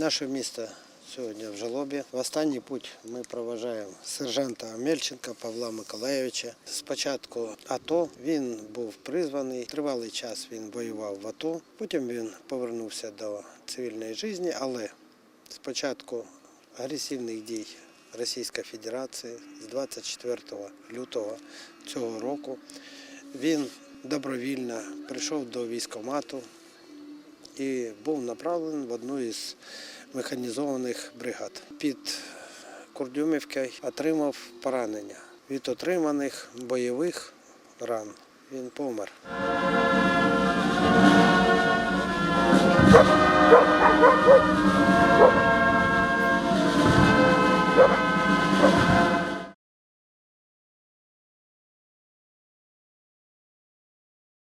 Наше місто сьогодні в жалобі. В останній путь ми проважаємо сержанта Амельченка Павла Миколаєвича. Спочатку АТО він був призваний. Тривалий час він воював в АТО. Потім він повернувся до цивільної житті, але спочатку агресивних дій Російської Федерації з 24 лютого цього року він добровільно прийшов до військкомату і був направлений в одну із механізованих бригад. Під Курдюмівкою отримав поранення. Від отриманих бойових ран він помер.